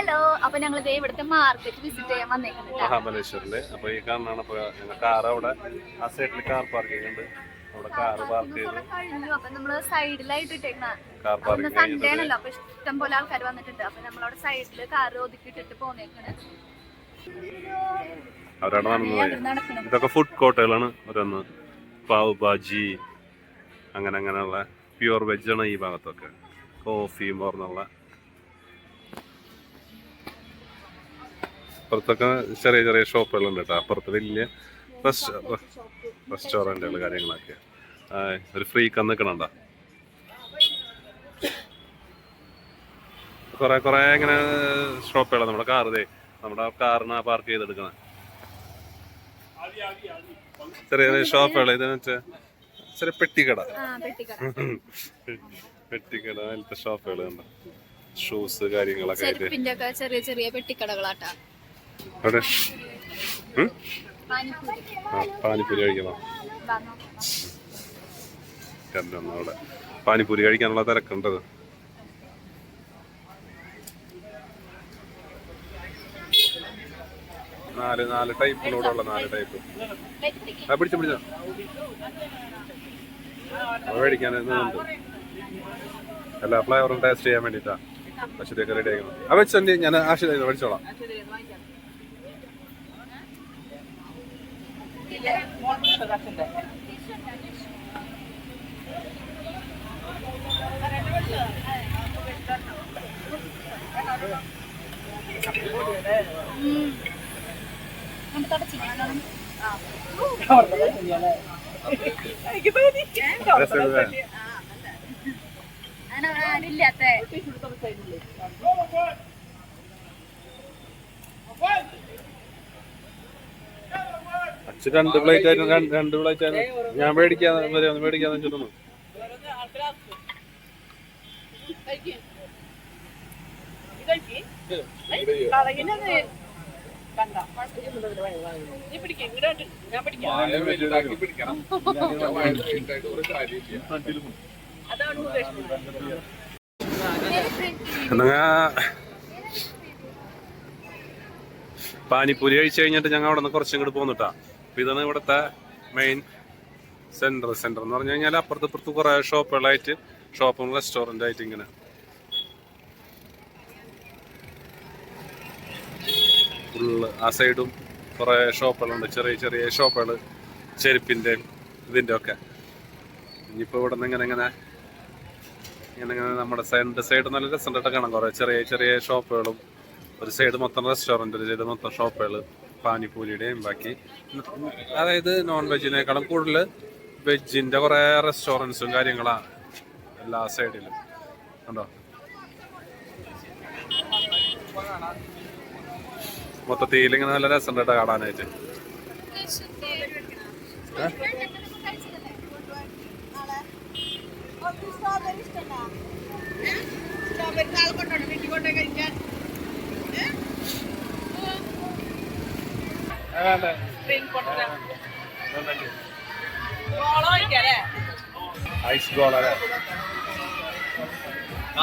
Hello അപ്പൊ ഞങ്ങൾ ഇവിടുത്തെ മാർക്കറ്റ് വിസിറ്റ് ചെയ്യാൻ വന്നേക്കുന്നത് മഹാബലേശ്വറിൽ. അപ്പൊ ഈ കാണാണ് അപ്പൊ കാർ അവിടെ ആ സൈഡിൽ കാർ പാർക്കിംഗ് ഉണ്ട് അവിടെ കാർ പാർക്ക് ചെയ്തു. അപ്പൊ നമ്മൾ സൈഡിലായിട്ട് ഇട്ടേക്കണ കാർ പാർക്കിംഗ് സൺഡേ ആണല്ലോ. അപ്പൊ ഇഷ്ടം പോലെ ആൾക്കാർ വന്നിട്ടുണ്ട്. അപ്പൊ നമ്മളവിടെ സൈഡിൽ കാർ ഒതുക്കിയിട്ടിട്ട് പോന്നേക്കാണ് അവരവിടെ നടന്നു പോയി. ഇതൊക്കെ ഫുഡ് കോർട്ടുകളാണ് ഓരോന്ന്. പാവ് ബാജി അങ്ങനെ അങ്ങനെയുള്ള പ്യുവർ വെജാണ് ഈ ഭാഗത്തൊക്കെ. കോഫി മോർന്നുള്ള അപ്പുറത്തൊക്കെ ചെറിയ ചെറിയ ഷോപ്പുകളുണ്ട് കേട്ടോ. അപ്പുറത്ത് വലിയ റെസ്റ്റോറന്റുകൾ കാര്യങ്ങളൊക്കെ. ഒരു കന്ന് നിൽക്കണണ്ട? കുറെ കുറെ ഇങ്ങനെ ഷോപ്പുകളാണ് നമ്മുടെ കാർ ദേ നമ്മുടെ കാറിന് പാർക്ക് ചെയ്തെടുക്കണം. ചെറിയ ചെറിയ ഷോപ്പുകൾ ഇതെന്ന് വെച്ചാൽ ചെറിയ പെട്ടിക്കട. പെട്ടിക്കട. അതിലത്തെ ഷോപ്പുകൾ കണ്ട? ഷൂസ് കാര്യങ്ങളൊക്കെ ചെറിയ ചെറിയ പെട്ടിക്കടകളാട്ടാ. അവിടെ? ആ പാനിപ്പൂരി കഴിക്കണം. രണ്ടെണ്ണം അവിടെ. പാനിപ്പൂരി കഴിക്കാനുള്ള തിരക്കുണ്ടത് നാല് നാല് ടൈപ്പിലൂടെയുള്ള നാല് ടൈപ്പ് ആ പിടിച്ച പിടിച്ച. മേടിക്കാനുണ്ട് എല്ലാ ഫ്ലേവറും ടേസ്റ്റ് ചെയ്യാൻ വേണ്ടിട്ടാ അശ്വതിയൊക്കെ റെഡി ആക്കണം ആ ഞാൻ ആശ്വതി മേടിച്ചോളാം. തുടച്ചിരിക്കണം. രസമില്ലേ? അങ്ങനെ അവിടെ ആരുമില്ലാത്തെ അച്ഛൻ രണ്ട് പ്ലേറ്റ് ആയിരുന്നു. രണ്ട് പ്ലേറ്റ് ആയിരുന്നു. ഞാൻ മേടിക്കാന്ന് വരെ മേടിക്കാന്ന് വെച്ചിട്ടു പാനിപ്പൂരി കഴിച്ചു കഴിഞ്ഞിട്ട് ഞങ്ങൾ അവിടെ നിന്ന് കുറച്ചും കൂടി പോന്നിട്ടാ. ഇതാണ് ഇവിടുത്തെ മെയിൻ സെന്റർ സെന്റർ എന്ന് പറഞ്ഞു കഴിഞ്ഞാൽ അപ്പുറത്ത് ഇപ്പുറത്ത് കുറെ ഷോപ്പുകളായിട്ട് ഷോപ്പും റെസ്റ്റോറന്റ് ആയിട്ട് ഇങ്ങനെ. ഫുള്ള് ആ സൈഡും കുറെ ഷോപ്പുകളുണ്ട്. ചെറിയ ചെറിയ ഷോപ്പുകൾ ചെരുപ്പിന്റെ ഇതിന്റെ ഒക്കെ. ഇനിയിപ്പോ ഇവിടെ നിന്ന് ഇങ്ങനെ ഇങ്ങനെ ഇങ്ങനെ ഇങ്ങനെ നമ്മുടെ സൈഡ് സൈഡ് നല്ല രസമുണ്ടായിട്ട് കാണാം കുറേ ചെറിയ ചെറിയ ഷോപ്പുകളും. ഒരു സൈഡ് മൊത്തം റെസ്റ്റോറന്റ് ഒരു സൈഡ് മൊത്തം ഷോപ്പുകൾ പാനിപ്പൂരിയുടെയും ബാക്കി അതായത് നോൺ വെജിനേക്കാളും കൂടുതൽ വെജിന്റെ കുറേ റെസ്റ്റോറന്റ്സും കാര്യങ്ങളാണ് എല്ലാ സൈഡിലും ഉണ്ടോ മൊത്തത്തിൽ ഇങ്ങനെ നല്ല രസമുണ്ട് കേട്ടോ കാണാനായിട്ട്.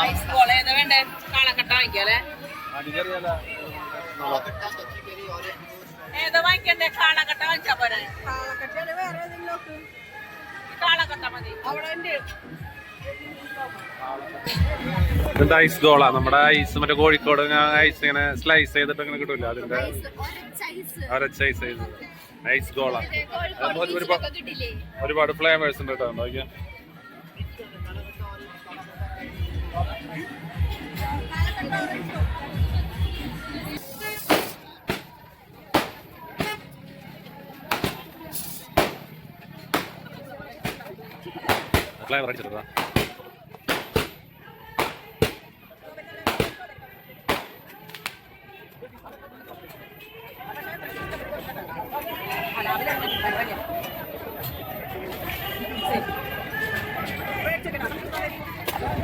ഐസ് ഗോള വേണ്ടേ? കാളക്കട്ട വാങ്ങിക്കാല്ലേ? ഏതാ വാങ്ങിക്കണ്ടേ? കാളക്കട്ട വാങ്ങിച്ചാ പോരെ? കാളക്കട്ട മതി. അവിടെ ഉണ്ട്. ഇതിന്റെ ഐസ് ഗോള നമ്മുടെ ഐസ് മറ്റേ കോഴിക്കോട് ഐസ് ഇങ്ങനെ സ്ലൈസ് ചെയ്തിട്ട് അങ്ങനെ കിട്ടൂല അതിന്റെ. ഒരച്ച ഐസ് ചെയ്ത് ഐസ് ഗോള ഒരുപാട് ഫ്ലേവേഴ്സ് ഉണ്ട് കേട്ടോ. നോക്കിയാ. ഫ്ലേവർ അടിച്ചിട്ടാ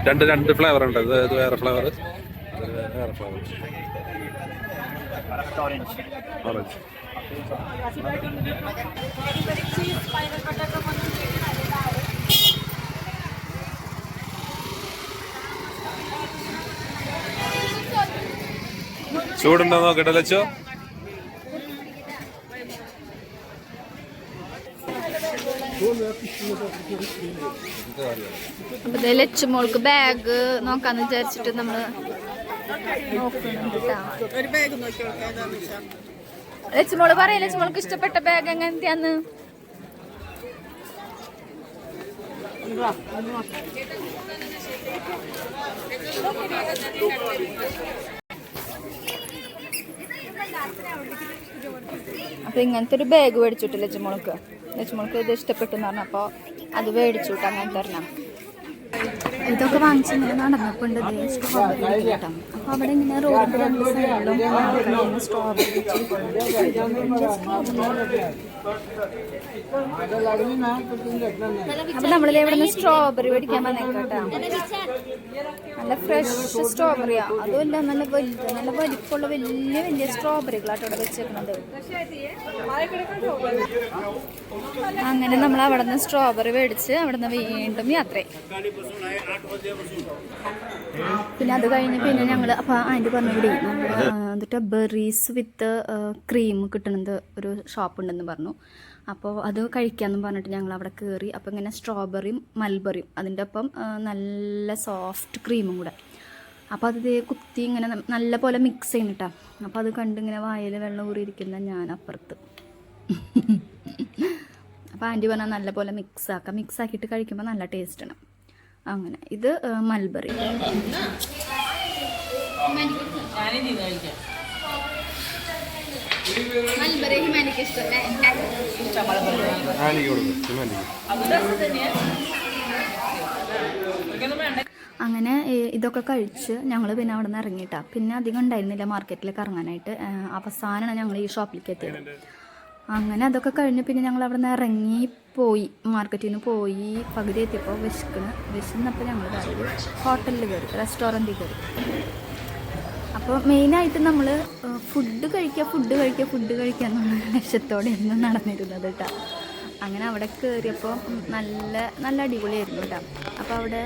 രണ്ട് രണ്ട് ഫ്ലേവർ ഉണ്ട്. ഇത് ഇത് വേറെ ഫ്ലേവർ വേറെ ഫ്ലേവർ ഓറഞ്ച് ചൂടുണ്ടോ നോക്കട്ടെ ലച്ചോ? അപ്പൊ ഇതേ ലച്ചുമോൾക്ക് ബാഗ് നോക്കാന്ന് വിചാരിച്ചിട്ട് നമ്മൾ ലക്ഷ്മോൾ പറയ ലച്ചുമോൾ ഇഷ്ടപ്പെട്ട ബാഗ് എങ്ങനത്തെയാന്ന് അപ്പൊ ഇങ്ങനത്തെ ഒരു ബാഗ് മേടിച്ചിട്ടില്ല ലച്ചുമോൾക്ക് ലച്ചുമോൾക്ക് ഇത് ഇഷ്ടപ്പെട്ടു എന്ന് പറഞ്ഞപ്പോ അത് മേടിച്ചു കേട്ടോ അങ്ങനത്തെ ഒരെണ്ണം ഇതൊക്കെ വാങ്ങിച്ച് ഇങ്ങനെ നടന്നപ്പോൾ ഉണ്ട് സ്ട്രോബെറി കേട്ടോ. അപ്പൊ അവിടെ ഇങ്ങനെ റോഡിന്റെ രണ്ട് സൈഡിലും നമ്മളിൽ ഇവിടെ നിന്ന് സ്ട്രോബെറി മേടിക്കാൻ വന്നേക്കട്ടോ നല്ല ഫ്രഷ് സ്ട്രോബെറിയാ അതുമല്ല നല്ല വലുത് നല്ല വലിപ്പമുള്ള വലിയ വലിയ സ്ട്രോബെറികളാട്ടോ ഇവിടെ വെച്ചേക്കുന്നത്. അങ്ങനെ നമ്മൾ അവിടെ നിന്ന് സ്ട്രോബെറി മേടിച്ച് അവിടെ നിന്ന് വീണ്ടും യാത്രയായി. പിന്നെ അത് കഴിഞ്ഞ് പിന്നെ ഞങ്ങൾ അപ്പോൾ ആന്റി പറഞ്ഞു ഇവിടെ എന്നിട്ട് ബെറീസ് വിത്ത് ക്രീം കിട്ടണത് ഒരു ഷോപ്പ് ഉണ്ടെന്ന് പറഞ്ഞു. അപ്പോൾ അത് കഴിക്കാമെന്ന് പറഞ്ഞിട്ട് ഞങ്ങൾ അവിടെ കയറി അപ്പോൾ ഇങ്ങനെ സ്ട്രോബെറിയും മൽബറിയും അതിന്റെ ഒപ്പം നല്ല സോഫ്റ്റ് ക്രീമും കൂടെ. അപ്പോൾ അത് കുത്തി ഇങ്ങനെ നല്ല പോലെ മിക്സ് ചെയ്യുന്നിട്ടാ. അപ്പോൾ അത് കണ്ട് ഇങ്ങനെ വായിൽ വെള്ളം ഊറിയിരിക്കുന്ന ഞാൻ അപ്പുറത്ത്. അപ്പോൾ ആന്റി പറഞ്ഞാൽ നല്ല പോലെ മിക്സ് ആക്കാം. മിക്സ് ആക്കിയിട്ട് കഴിക്കുമ്പോൾ നല്ല ടേസ്റ്റാണ് അങ്ങനെ. ഇത് മൽബറി. മൽബറി ഹിമാനിക്ക് ഇഷ്ടമല്ലേ അങ്ങനെ ഇതൊക്കെ കഴിച്ച് ഞങ്ങൾ പിന്നെ അവിടെ നിന്ന് ഇറങ്ങിയിട്ടാണ് പിന്നെ അധികം ഉണ്ടായിരുന്നില്ല മാർക്കറ്റിലേക്ക് ഇറങ്ങാനായിട്ട്. ഏ, അവസാനമാണ് ഞങ്ങൾ ഈ ഷോപ്പിലേക്ക് എത്തിയത്. അങ്ങനെ അതൊക്കെ കഴിഞ്ഞ് പിന്നെ ഞങ്ങൾ അവിടെ നിന്ന് ഇറങ്ങി പോയി. മാർക്കറ്റിൽ നിന്ന് പോയി പകുതി എത്തിയപ്പോൾ വിശക്കണ്. വിശന്നപ്പോൾ ഞങ്ങൾ ഹോട്ടലിൽ കയറി റെസ്റ്റോറന്റിൽ കയറി. അപ്പോൾ മെയിനായിട്ട് നമ്മൾ ഫുഡ് കഴിക്കുക ഫുഡ് കഴിക്കുക ഫുഡ് കഴിക്കുക എന്നുള്ള ലക്ഷ്യത്തോടെ എന്നും നടന്നിരുന്നത് കേട്ടോ അങ്ങനെ അവിടെ കയറിയപ്പോൾ നല്ല നല്ല അടിപൊളിയായിരുന്നു കേട്ടോ അപ്പോൾ അവിടെ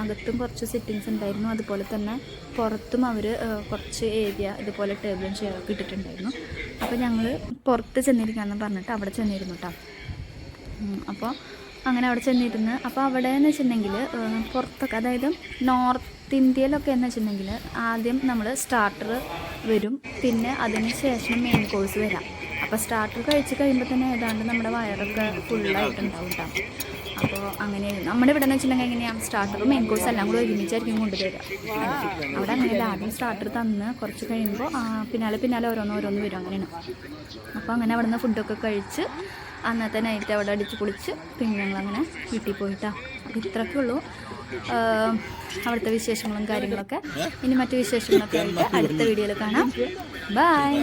അകത്തും കുറച്ച് സിറ്റിങ്സ് ഉണ്ടായിരുന്നു. അതുപോലെ തന്നെ പുറത്തും അവർ കുറച്ച് ഏരിയ ഇതുപോലെ ടേബിളും ചെയറൊക്കെ ഇട്ടിട്ടുണ്ടായിരുന്നു. അപ്പോൾ ഞങ്ങൾ പുറത്ത് ചെന്നിരിക്കാമെന്ന് പറഞ്ഞിട്ട് അവിടെ ചെന്നിരുന്നു കേട്ടോ അപ്പോൾ അങ്ങനെ അവിടെ ചെന്നിരുന്ന് അപ്പോൾ അവിടെ എന്ന് വെച്ചിട്ടുണ്ടെങ്കിൽ പുറത്തൊക്കെ അതായത് നോർത്ത് ഇന്ത്യയിലൊക്കെ എന്ന് വെച്ചിട്ടുണ്ടെങ്കിൽ ആദ്യം നമ്മൾ സ്റ്റാർട്ടർ വരും. പിന്നെ അതിന് ശേഷം മെയിൻ കോഴ്സ് വരാം. അപ്പോൾ സ്റ്റാർട്ടർ കഴിച്ച് കഴിയുമ്പോൾ തന്നെ ഏതാണ്ട് നമ്മുടെ വയറൊക്കെ ഫുള്ളായിട്ടുണ്ടാവും കേട്ടോ അപ്പോൾ അങ്ങനെ നമ്മുടെ ഇവിടെ എന്ന് വെച്ചിട്ടുണ്ടെങ്കിൽ എങ്ങനെയാണ് സ്റ്റാർട്ടറും മെയിൻ കോഴ്സ് എല്ലാം കൂടെ ഒരുമിച്ചായിരിക്കും കൊണ്ടുവരിക. അവിടെ അങ്ങനെയല്ല ആദ്യം സ്റ്റാർട്ടർ തന്ന് കുറച്ച് കഴിയുമ്പോൾ പിന്നാലെ പിന്നാലെ ഓരോന്ന് ഓരോന്ന് വരും അങ്ങനെയാണ്. അപ്പോൾ അങ്ങനെ അവിടെ നിന്ന് ഫുഡൊക്കെ കഴിച്ച് അന്നത്തെ നൈറ്റ് അവിടെ അടിച്ച് പൊളിച്ച് പിന്നെ ഞങ്ങളങ്ങനെ വീട്ടിൽ പോയിട്ടാ. അപ്പോൾ ഇത്രയൊക്കെ ഉള്ളൂ. അവിടുത്തെ വിശേഷങ്ങളും കാര്യങ്ങളൊക്കെ. ഇനി മറ്റു വിശേഷങ്ങളൊക്കെ അടുത്ത വീഡിയോയിൽ കാണാം. ബൈ